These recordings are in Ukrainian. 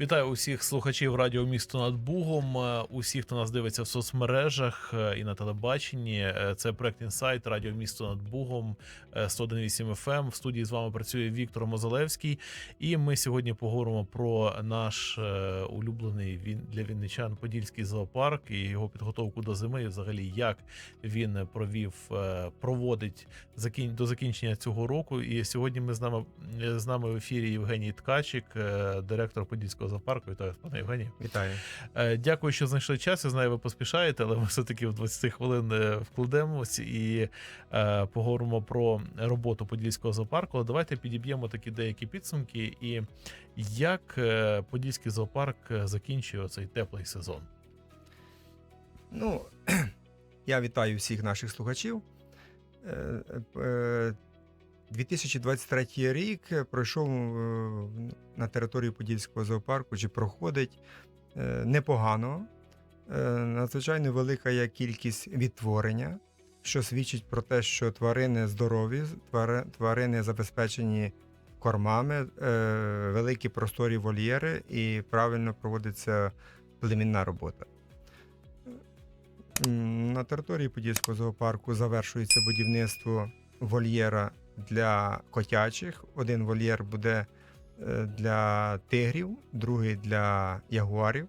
Вітаю усіх слухачів радіо місто над Бугом, е, усіх, хто нас дивиться в соцмережах е, і на телебаченні. Е, Це проект інсайт Радіо місто над Бугом е, 101.8 FM. В студії з вами працює Віктор Мозалевський. І ми сьогодні поговоримо про наш улюблений для вінничан Подільський зоопарк і його підготовку до зими. І взагалі, як він провів, проводить до закінчення цього року. І сьогодні ми з нами з нами в ефірі Євгеній Ткачик, директор Подільського зоопарку. Вітаю, пане Євгенію. Вітаю. Е, Дякую, що знайшли час. Я знаю, ви поспішаєте, але ми все-таки в 20 хвилин е, вкладемось і е, поговоримо про роботу Подільського зоопарку. Давайте підіб'ємо такі деякі підсумки. І як Подільський зоопарк закінчує цей теплий сезон. Ну, я вітаю всіх наших слухачів. Е, е, 2023 рік пройшов е, на території Подільського зоопарку, чи проходить е, непогано. Е, Надзвичайно велика є кількість відтворення, що свідчить про те, що тварини здорові, тварини забезпечені кормами, е, великі просторі вольєри і правильно проводиться племінна робота. На території Подільського зоопарку завершується будівництво вольєра для котячих. Один вольєр буде е, для тигрів, другий для ягуарів.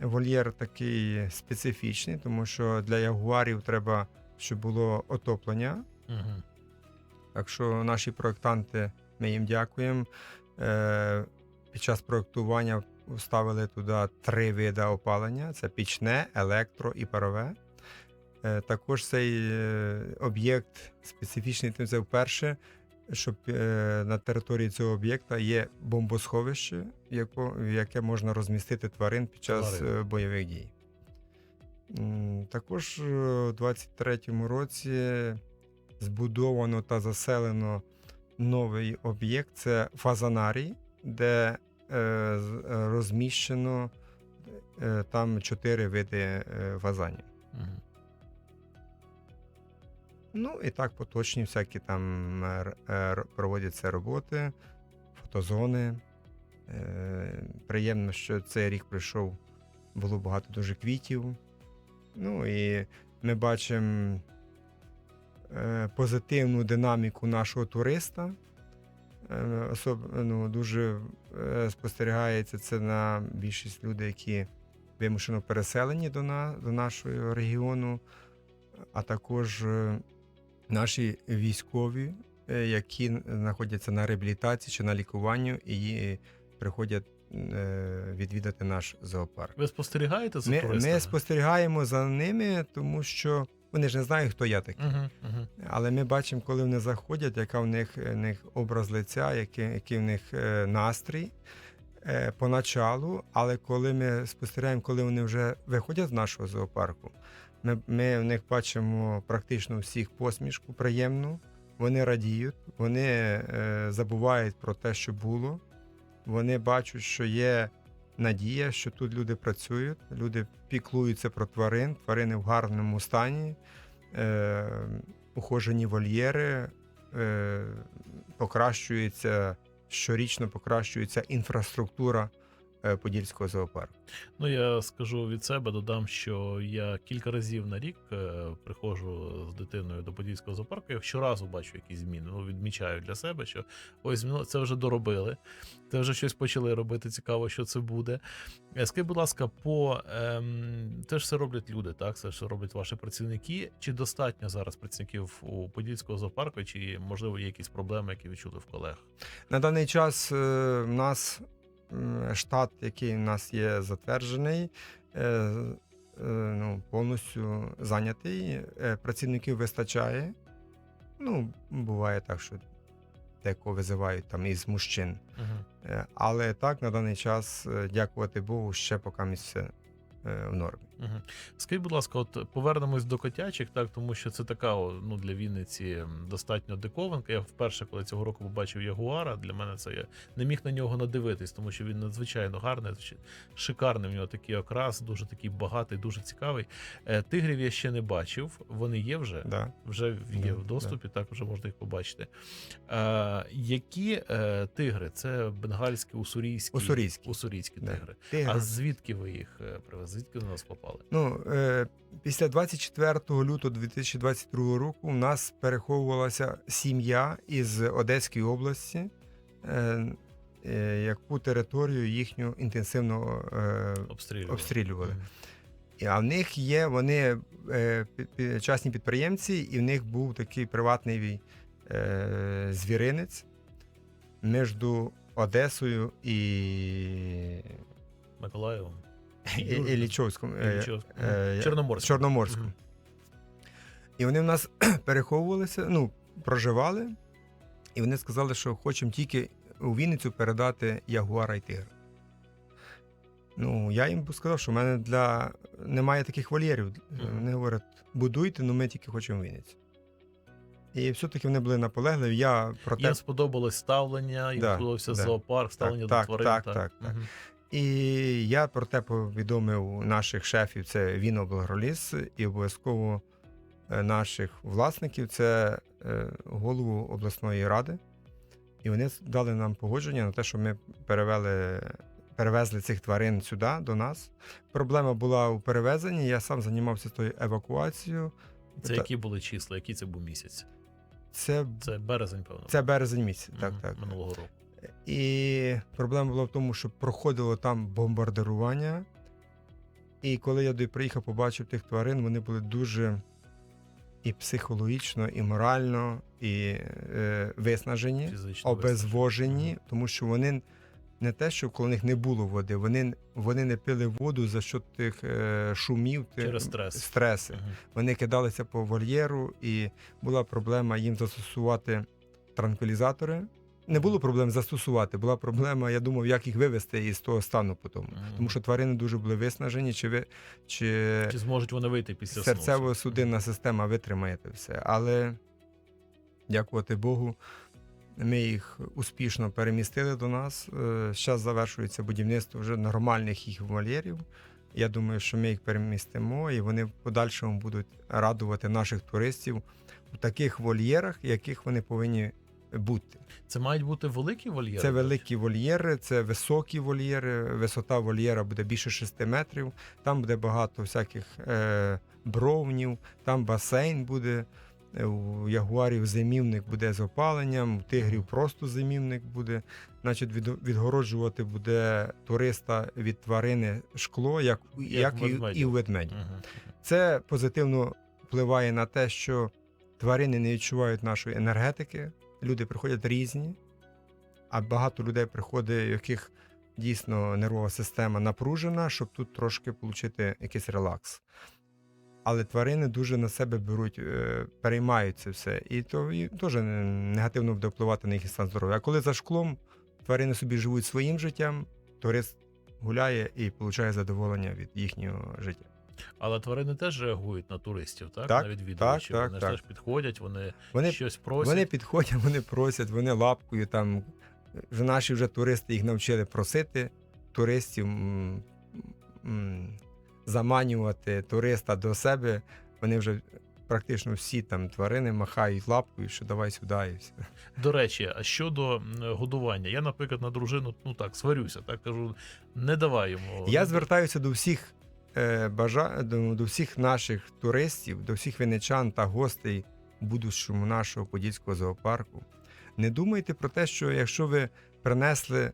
Вольєр такий специфічний, тому що для ягуарів треба, щоб було отоплення. Угу. Так що наші проєктанти, ми їм дякуємо. Е, Під час проєктування вставили туди три види опалення: це пічне, електро і парове. Е, Також цей е, об'єкт специфічний тим це вперше, що е, на території цього об'єкта є бомбосховище, в яке можна розмістити тварин під час Тварин. бойових дій. Також у 23-му році збудовано та заселено новий об'єкт це фазанарій, де розміщено там чотири види фазанів. Угу. Ну і так поточні всякі там проводяться роботи, фотозони. Е, Приємно, що цей рік прийшов, було багато дуже квітів. Ну і ми бачимо е, позитивну динаміку нашого туриста. Е, Особ, ну, дуже спостерігається це на більшість людей, які вимушено переселені до, на, до нашого регіону, а також наші військові, е, які знаходяться на реабілітації чи на лікуванні і приходять е, відвідати наш зоопарк. Ви спостерігаєте за Ми, туристами? ми спостерігаємо за ними, тому що вони ж не знають, хто я такий. Угу, угу. Але ми бачимо, коли вони заходять, яка в них, в них образ лиця, який, який в них е, настрій е, поначалу. Але коли ми спостерігаємо, коли вони вже виходять з нашого зоопарку, ми, ми в них бачимо практично всіх посмішку приємну. Вони радіють, вони е, забувають про те, що було. Вони бачать, що є надія, що тут люди працюють, люди піклуються про тварин, тварини в гарному стані, е, ухожені вольєри, е, покращується щорічно покращується інфраструктура Подільського зоопарку. Ну, я скажу від себе, додам, що я кілька разів на рік е, приходжу з дитиною до Подільського зоопарку. Я щоразу бачу якісь зміни. Ну, відмічаю для себе, що ось змінило, це вже доробили, це вже щось почали робити. Цікаво, що це буде. Е, Скажіть, будь ласка, по ем, це ж все роблять люди, так? Це ж роблять ваші працівники. Чи достатньо зараз працівників у Подільського зоопарку, чи можливо є якісь проблеми, які ви чули в колег? На даний час е, в нас штат, який у нас є затверджений, е, е, ну, повністю зайнятий. Е, Працівників вистачає. Ну, буває так, що декого визивають там із мужчин. Угу. Е, Але так, на даний час, е, дякувати Богу, ще поки все е, в нормі. Мгм. Скажіть, будь ласка, от повернемось до котячих, так тому що це така ну для Вінниці достатньо диковинка. Я вперше, коли цього року побачив Ягуара, для мене це я не міг на нього надивитись, тому що він надзвичайно гарний, шикарний. В нього такий окрас, дуже такий багатий, дуже цікавий. Е, Тигрів я ще не бачив. Вони є вже. Да. Вже є Да, в доступі, так вже можна їх побачити. Е, які е, тигри? Це бенгальські, Уссурійські. уссурійські Да. тигри. Тигр. А звідки ви їх е, привезли? Звідки до нас попали? Ну, е, після 24 лютого 2022 року у нас переховувалася сім'я із Одеської області, е, е, яку територію їхню інтенсивно е, Обстрілювали. обстрілювали. А в них є вони е, пі- пі- частні підприємці, і в них був такий приватний е, звіринець між Одесою і, Миколаєвом. Е, Іллічовськом. е, Чорноморськом. Чорноморськом. Мгм. І вони в нас переховувалися, ну, проживали, і вони сказали, що хочемо тільки у Вінницю передати Ягуара і Тигра. Ну, я їм сказав, що в мене для немає таких вольєрів. Вони говорять, будуйте, але ми тільки хочемо Вінницю. І все-таки вони були наполегливі. Я про те, Їм сподобалось ставлення, їм Да, сподобався да. зоопарк, ставлення так, до тварин. так, так, так. Мгм. І я про те повідомив наших шефів, це Віноблагроліс, і обов'язково е, наших власників, це е, голову обласної ради. І вони дали нам погодження на те, що ми перевели, перевезли цих тварин сюди, до нас. Проблема була у перевезенні. Я сам займався тою евакуацією. Це Та- які були числа, який це був місяць? Це, Це березень, певно. це березень місяць. Так, Мгм. так. Минулого року. І проблема була в тому, що проходило там бомбардирування. І коли я туди приїхав, побачив тих тварин, вони були дуже і психологічно, і морально, і е, виснажені, Фізично обезвожені, Мгм. тому що вони не те, що коли них не було води, вони, вони не пили воду за що тих е, шумів, тих, Через стрес. стреси. Мгм. Вони кидалися по вольєру, і була проблема їм застосувати транквілізатори. Не було проблем застосувати, була проблема, я думав, як їх вивести із того стану потім. Мгм. Тому що тварини дуже були виснажені, чи, ви, чи, Чи зможуть вони вийти після серцево-судинна система витримає це все. Але, дякувати Богу, ми їх успішно перемістили до нас. Зараз завершується будівництво вже нормальних їх вольєрів. Я думаю, що ми їх перемістимо, і вони в подальшому будуть радувати наших туристів у таких вольєрах, яких вони повинні бути. Це мають бути великі вольєри? Це великі вольєри, це високі вольєри. Висота вольєра буде більше 6 метрів. Там буде багато всяких е, бровнів, там басейн буде. е, У ягуарів зимівник буде з опаленням, у тигрів просто зимівник буде. Значить, від, відгороджувати буде туриста від тварини шкло, як, Як як, і, у ведмедів. Мгм. Це позитивно впливає на те, що тварини не відчувають нашої енергетики. Люди приходять різні, а багато людей приходить, у яких дійсно нервова система напружена, щоб тут трошки отримати якийсь релакс. Але тварини дуже на себе беруть, е, переймають це все. І то і теж негативно буде впливати на їхній стан здоров'я. А коли за шклом тварини собі живуть своїм життям, турист гуляє і отримує задоволення від їхнього життя. Але тварини теж реагують на туристів, так? Так, на відвідувачів. так, так, вони так. теж підходять, вони, Вони щось просять. Вони підходять, вони просять, вони лапкою там. Вже наші вже туристи їх навчили просити туристів м, м, заманювати туриста до себе. Вони вже практично всі там тварини махають лапкою, що давай сюди і все. До речі, а щодо годування, я, наприклад, на дружину, ну так, сварюся, так кажу, не давай йому. Я звертаюся до всіх бажа... до, всіх наших туристів, до всіх вінничан та гостей будущому нашого подільського зоопарку. Не думайте про те, що якщо ви принесли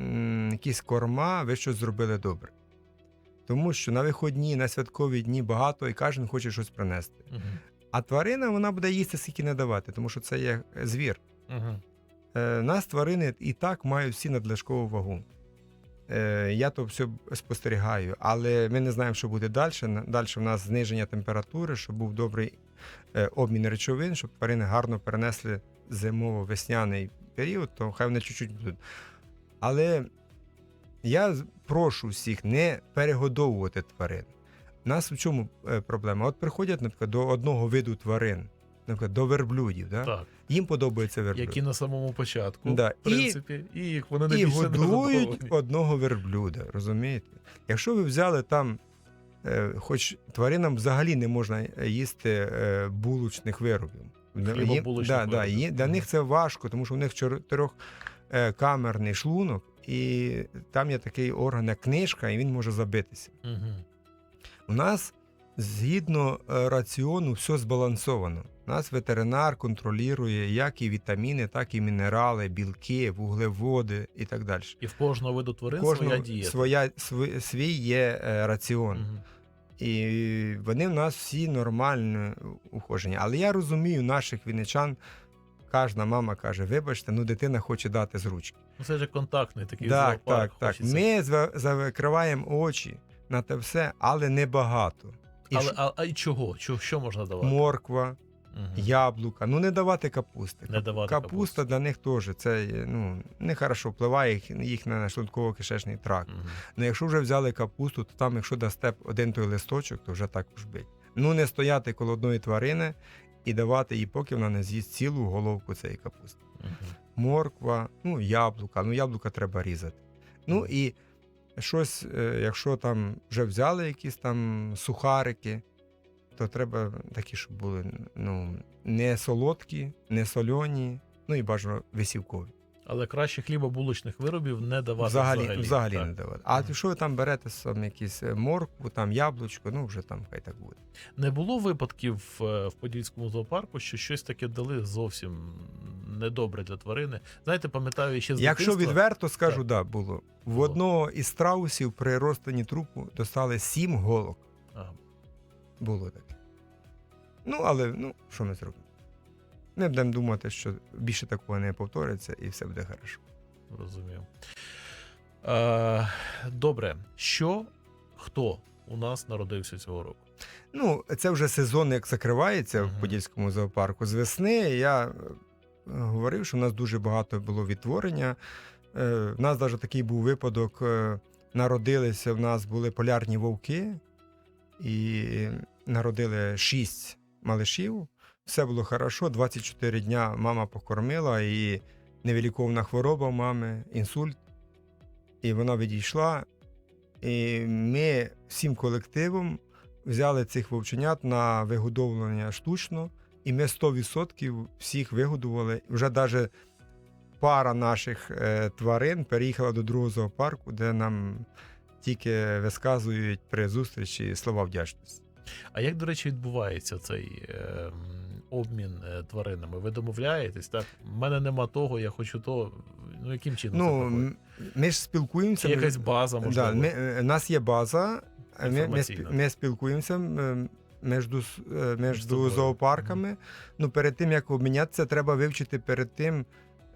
м, якісь корма, ви щось зробили добре. Тому що на виходні, на святкові дні багато і кожен хоче щось принести. Мгм. А тварина вона буде їсти скільки не давати, тому що це є звір. Мгм. Е, нас тварини і так мають всі надлишкову вагу. Е, я то все спостерігаю, але ми не знаємо, що буде далі. Далі в нас зниження температури, щоб був добрий е, обмін речовин, щоб тварини гарно перенесли зимово-весняний період, то хай вони чуть-чуть будуть. Але Я прошу всіх не перегодовувати тварин. У нас в чому е, проблема? От приходять, наприклад, до одного виду тварин, наприклад, до верблюдів. Да? Так, Їм подобається верблюд. які на самому початку, Да. в принципі, і, їх вони І найбільше не годують одного верблюда, розумієте? Якщо ви взяли там, е, хоч тваринам взагалі не можна їсти е, булочних виробів. Хлібобулочних да, да, є- для них це важко, тому що у них чотирьохкамерний шлунок, і там є такий орган, як книжка, і він може забитися. Мгм. У нас згідно е, раціону все збалансовано. У нас ветеринар контролює як і вітаміни, так і мінерали, білки, вуглеводи і так далі. І в кожного виду тварин Кожного своя дієта. своя, сви- свій є е, раціон. Мгм. І вони в нас всі нормально ухожені. Але я розумію наших вінничан, кожна мама каже: вибачте, ну дитина хоче дати з ручки. Ну, це ж контактний такий Так, зоопарк. так, так. Ми закриваємо очі на те все, але небагато. І Але а, а чого? Чого? Що можна давати? морква, Мгм. яблука. Ну не давати капусти. Не давати Капуста капусти. для них теж це ну, нехорошо впливає їх, їх на шлунково-кишечний тракт. Мгм. Ну, якщо вже взяли капусту, то там, якщо дасте один той листочок, то вже також бить. Ну, не стояти коло одної тварини і давати їй, поки вона не з'їсть цілу головку цієї капусти. Мгм. Морква, ну, яблука. Ну, яблука треба різати. Ну і щось, е, якщо там вже взяли якісь там сухарики, то треба такі, щоб були ну, не солодкі, не сольоні, ну і бажано висівкові. Але краще хлібобулочних виробів не давати Взагалі, взагалі. взагалі, не давати. А Мгм. що ви там берете сам якісь е, моркву, там яблучко, ну вже там хай так буде. Не було випадків е, в Подільському зоопарку, що щось таке дали зовсім недобре для тварини. Знаєте, пам'ятаю ще з Якщо дитинства, відверто скажу, Так. да, було. В Було. одного із страусів при розтині трупу достали сім голок. А, Було таке. Ну, але ну, що ми зробимо? Ми будемо думати, що більше такого не повториться і все буде хорошо. розумію. Е, добре, що хто у нас народився цього року? Ну, це вже сезон, як закривається Мгм. в Подільському зоопарку. З весни я е, говорив, що в нас дуже багато було відтворення. Е, В нас навіть такий був випадок. е, Народилися в нас були полярні вовки, і народили шість малишів. Все було хорошо. 24 дня мама покормила, і невиліковна хвороба мами, інсульт. І вона відійшла. І ми всім колективом взяли цих вовченят на вигодовлення штучно, і ми 100% всіх вигодували. Вже навіть пара наших е, тварин переїхала до другого зоопарку, де нам тільки висказують при зустрічі слова вдячності. А як, до речі, відбувається цей е, обмін е, тваринами? Ви домовляєтесь? Так, в мене нема того, я хочу то. Ну яким чином Ну, м- ми ж спілкуємося. Чи якась база можливо? Да, ми, е, у нас є база, е, ми, ми, ми спілкуємося між, е, між собою. зоопарками. Ну, перед тим, як обмінятися, треба вивчити перед тим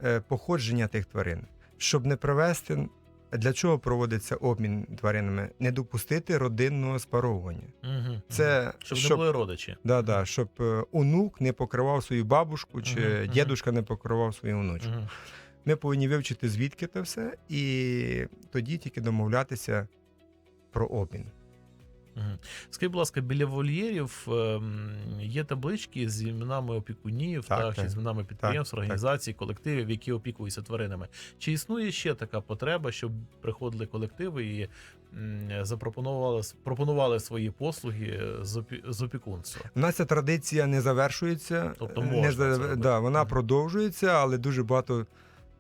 е, походження тих тварин, щоб не привести. Для чого проводиться обмін тваринами? Не допустити родинного спаровування. Угу, Це щоб, щоб- не були родичі. Да, да, щоб е, онук не покривав свою бабушку, чи угу, дідушка угу. не покривав свою онучку. Угу. Ми повинні вивчити звідки це все, і тоді тільки домовлятися про обмін. Скажіть, будь ласка, біля вольєрів є таблички з іменами опікунів, Так, так, чи з іменами підприємств, так. організацій, колективів, які опікуються тваринами. Чи існує ще така потреба, щоб приходили колективи і запропонували пропонували свої послуги з, опі, з опікунства? У нас ця традиція не завершується, Тобто е, можна не це да, вона Мгм. продовжується, але дуже багато,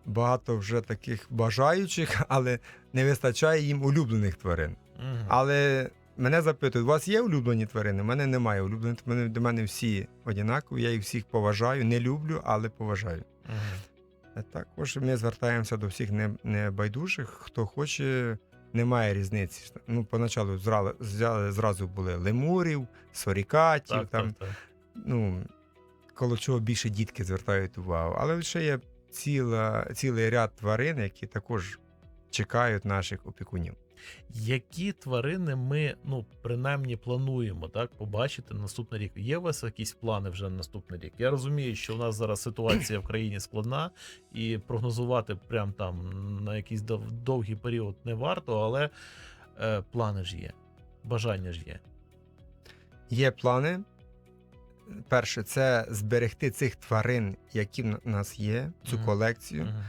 багато вже таких бажаючих, але не вистачає їм улюблених тварин. Мгм. Але мене запитують: у вас є улюблені тварини? У мене немає улюблених. Мене до мене всі однакові. Я їх всіх поважаю, не люблю, але поважаю. Е, Також ми звертаємося до всіх небайдужих, хто хоче, немає різниці. Ну, поначалу зразу, зразу були лемурів, сорікатів, Так, там, так, так. ну, коло чого більше дітки звертають увагу. Але ще є ціла, цілий ряд тварин, які також чекають наших опікунів. Які тварини ми, ну, принаймні, плануємо так побачити на наступний рік? Є у вас якісь плани вже на наступний рік? Я розумію, що у нас зараз ситуація в країні складна, і прогнозувати прям там на якийсь дов- довгий період не варто, але е, плани ж є, бажання ж є. Є плани. Перше, це зберегти цих тварин, які в нас є, цю Мгм. колекцію, Мгм.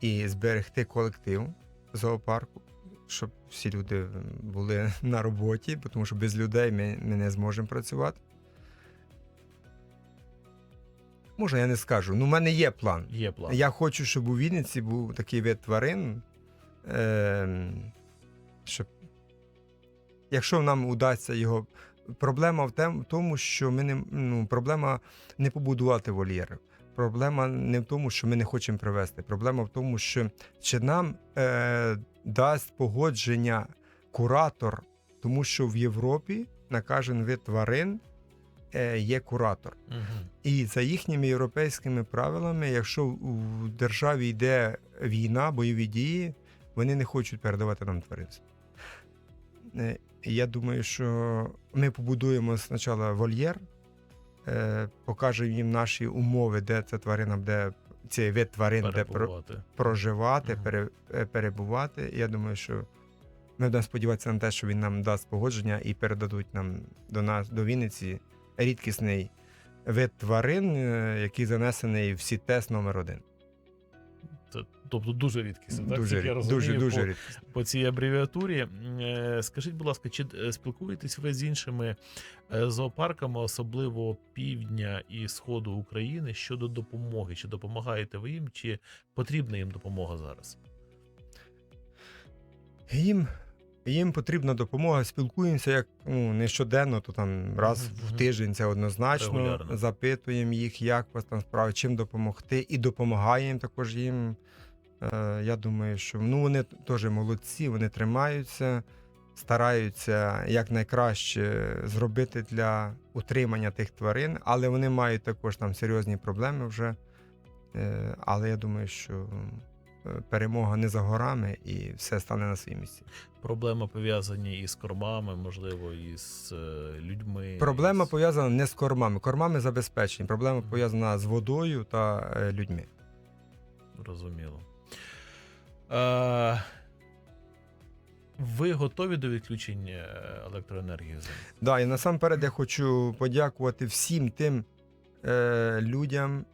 і зберегти колектив зоопарку, щоб всі люди були на роботі, тому що без людей ми, ми не зможемо працювати. Може, я не скажу. Ну, в мене є план. Є план. Я хочу, щоб у Вінниці був такий вид тварин, е, щоб якщо нам удасться його. Проблема в тому, що ми не ну, проблема не побудувати вольєр. Проблема не в тому, що ми не хочемо привезти. Проблема в тому, що чи нам е, дасть погодження куратор, тому що в Європі на кожен вид тварин е, є куратор. Мгм. І за їхніми європейськими правилами, якщо у державі йде війна, бойові дії, вони не хочуть передавати нам тваринство. Е, Я думаю, що ми побудуємо спочатку вольєр, е, покажемо їм наші умови, де ця тварина буде, цей вид тварин, перебувати. де проживати, угу. перебувати. Я думаю, що ми будемо сподіватися на те, що він нам дасть погодження і передадуть нам до нас до Вінниці рідкісний вид тварин, е, який занесений в СІТЕС номер 1 тобто дуже рідкісно. Так? Дуже, я розумію, дуже, дуже по- по цій абревіатурі. Е, Скажіть, будь ласка, чи е, спілкуєтесь ви з іншими е, зоопарками, особливо півдня і сходу України, щодо допомоги? Чи допомагаєте ви їм, чи потрібна їм допомога зараз? Їм, їм потрібна допомога. Спілкуємося як ну, не щоденно, то там раз Мгм, в тиждень це однозначно. Регулярно. Запитуємо їх, як вас там справи, чим допомогти, і допомагаємо також їм. Е, я думаю, що ну, вони теж молодці, вони тримаються, стараються якнайкраще зробити для утримання тих тварин, але вони мають також там серйозні проблеми вже. Е, але я думаю, що е, перемога не за горами і все стане на свої місці. Проблеми пов'язані із кормами, можливо, із людьми. Проблема із... пов'язана не з кормами. Кормами забезпечені. Проблема пов'язана з водою та людьми. Розуміло. Е, ви готові до відключення е, електроенергії? Да, і насамперед я хочу подякувати всім тим е, людям,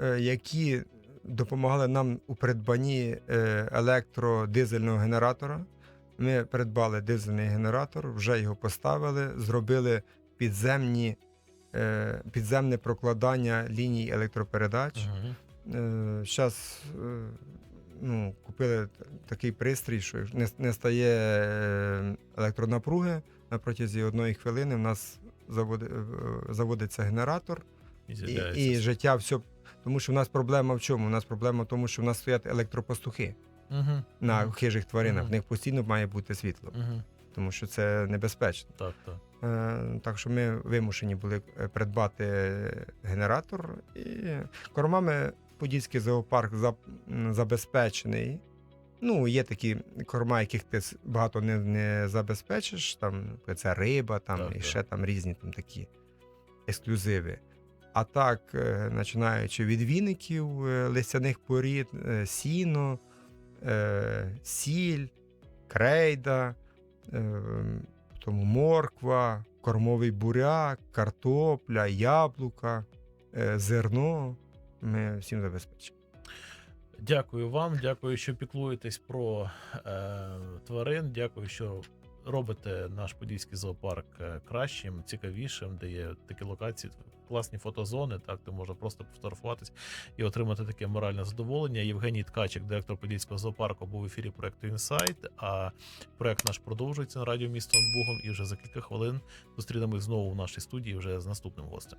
е, які допомагали нам у придбанні е, електродизельного генератора. Ми придбали дизельний генератор, вже його поставили, зробили підземні, е, підземне прокладання ліній електропередач. Угу. Зараз ну, купили такий пристрій, що не, не стає е, електронапруги на протязі одної хвилини. В нас заводи, е, заводиться генератор І, і, і життя все. Тому що в нас проблема в чому? У нас проблема в тому, що в нас стоять електропастухи Мгм, на мгм, хижих тваринах. Мгм. В них постійно має бути світло, мгм. тому що це небезпечно. Так, так. Е, Так що ми вимушені були придбати генератор. І кормами Подільський зоопарк забезпечений. Ну, є такі корма, яких ти багато не, не забезпечиш. Там це риба, там Так, і так. ще там різні там такі ексклюзиви. А так, е, починаючи від віників, е, листяних порід, е, сіно, сіль, крейда, тому морква, кормовий буряк, картопля, яблука, зерно. Ми всім забезпечимо. Дякую вам, дякую, що піклуєтесь про е, тварин. Дякую, що робите наш подільський зоопарк е, кращим, цікавішим, де є такі локації, класні фотозони, так де можна просто пофотографуватись і отримати таке моральне задоволення. Євгеній Ткачик, директор подільського зоопарку, був в ефірі проекту Інсайт. А проект наш продовжується на радіо місто над Бугом. І вже за кілька хвилин зустрінемось знову в нашій студії вже з наступним гостем.